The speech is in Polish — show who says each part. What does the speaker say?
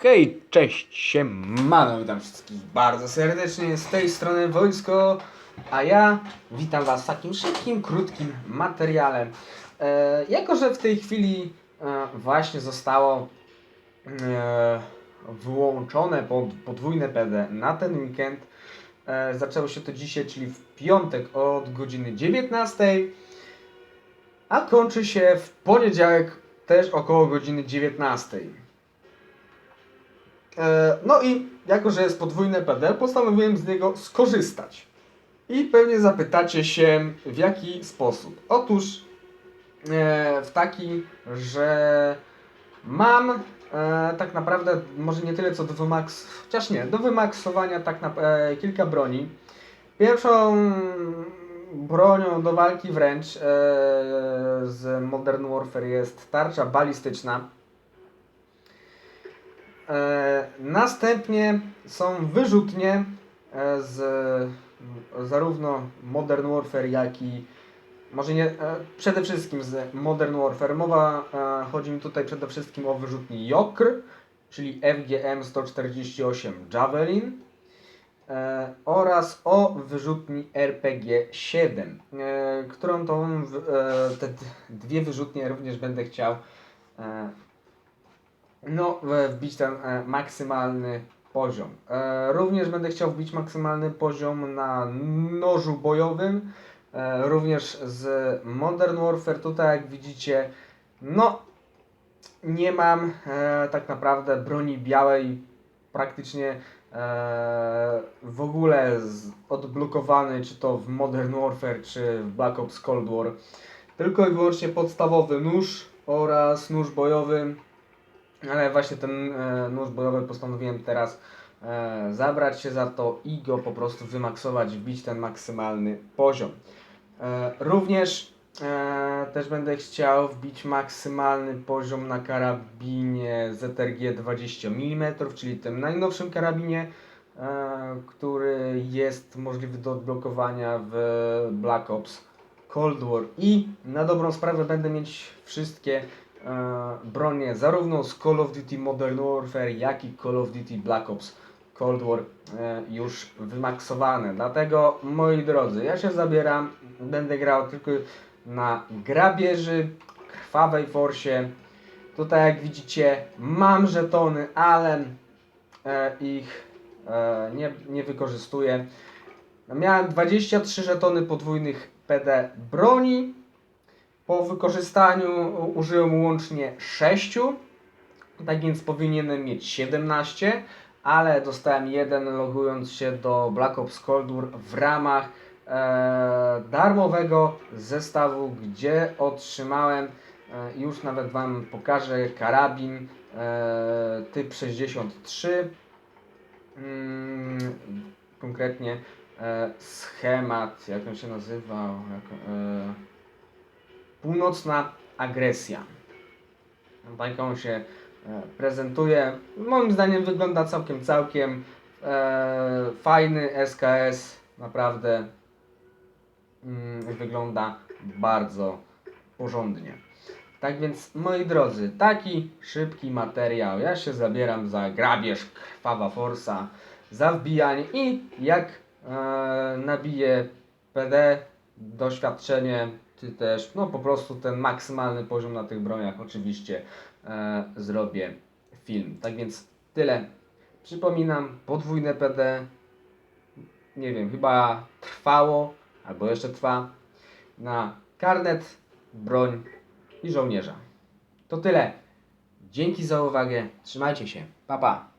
Speaker 1: Hej, cześć, siemano, witam wszystkich bardzo serdecznie, z tej strony Wojsko, a ja witam was takim szybkim, krótkim materiale. E, jako, że w tej chwili e, właśnie zostało e, wyłączone pod, podwójne PD na ten weekend, e, zaczęło się to dzisiaj, czyli w piątek od godziny 19, a kończy się w poniedziałek też około godziny 19. E, No i jako, że jest podwójne PD, postanowiłem z niego skorzystać. I pewnie zapytacie się, w jaki sposób. Otóż e, w taki, że mam e, tak naprawdę, może nie tyle co do wymaks... chociaż nie, do wymaksowania tak na, kilka broni. Pierwszą bronią do walki wręcz z Modern Warfare jest tarcza balistyczna. E, następnie są wyrzutnie e, z zarówno Modern Warfare, jak i może nie, e, przede wszystkim z Modern Warfare. Mowa chodzi mi tutaj przede wszystkim o wyrzutni JOKR, czyli FGM 148 Javelin oraz o wyrzutni RPG-7, e, którą tą, te dwie wyrzutnie również będę chciał no, e, wbić ten e, maksymalny poziom. E, również będę chciał wbić maksymalny poziom na nożu bojowym, również z Modern Warfare. Tutaj, jak widzicie, no, nie mam tak naprawdę broni białej praktycznie w ogóle odblokowany, czy to w Modern Warfare, czy w Black Ops Cold War. Tylko i wyłącznie podstawowy nóż oraz nóż bojowy. Ale właśnie ten e, nóż bojowy postanowiłem teraz e, zabrać się za to i go po prostu wymaksować, wbić ten maksymalny poziom. E, również też będę chciał wbić maksymalny poziom na karabinie ZRG 20 mm, czyli tym najnowszym karabinie, który jest możliwy do odblokowania w Black Ops Cold War. I na dobrą sprawę będę mieć wszystkie bronie zarówno z Call of Duty Modern Warfare, jak i Call of Duty Black Ops Cold War e, już wymaksowane. Dlatego, moi drodzy, ja się zabieram, będę grał tylko na grabieży, krwawej forsie. Tutaj, jak widzicie, mam żetony, ale e, ich e, nie, nie wykorzystuję. Miałem 23 żetony podwójnych PD broni. Po wykorzystaniu użyłem łącznie 6, tak więc powinienem mieć 17, ale dostałem jeden logując się do Black Ops Cold War w ramach e, darmowego zestawu, gdzie otrzymałem, e, już nawet Wam pokażę, karabin e, typ 63, mm, konkretnie e, schemat, jak on się nazywał, jak, e, północna agresja. Tak on się e, prezentuje. Moim zdaniem wygląda całkiem, całkiem e, fajny SKS, naprawdę mm, wygląda bardzo porządnie. Tak więc, moi drodzy, taki szybki materiał. Ja się zabieram za grabież krwawa forsa, za wbijanie i jak e, nabiję PD, doświadczenie, czy też no po prostu ten maksymalny poziom na tych broniach, oczywiście e, zrobię film. Tak więc tyle. Przypominam, podwójne PD, nie wiem, chyba trwało, albo jeszcze trwa, na karnet, broń i żołnierza. To tyle. Dzięki za uwagę. Trzymajcie się. Pa, pa.